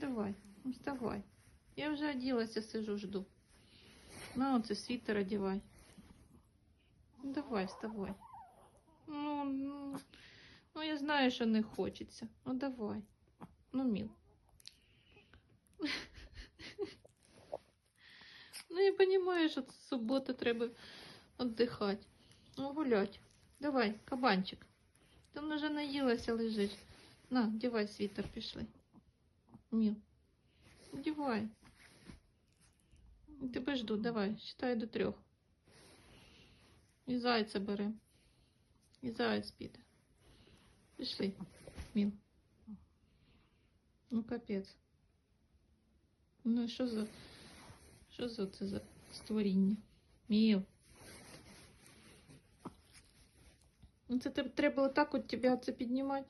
вставай, ну вставай. Я вже оделася, сижу, жду. На, оце світер одівай. Ну, давай, вставай. Ну, ну, ну, я знаю, що не хочеться. Ну, давай. Ну, міл. Ну, я розумію, що це субота треба віддихати. Ну, гулять. Давай, кабанчик. Там вже наїлася лежить. На, дівай світер, пішли. Міл. Дівай. Тебе жду, давай, считай до трьох. І зайця бере. І заяць піде. Пішли. Міл. Ну, капець. Ну, що за. Що за це за створіння? Міл. Ну, це те- треба отак от тебе це піднімати.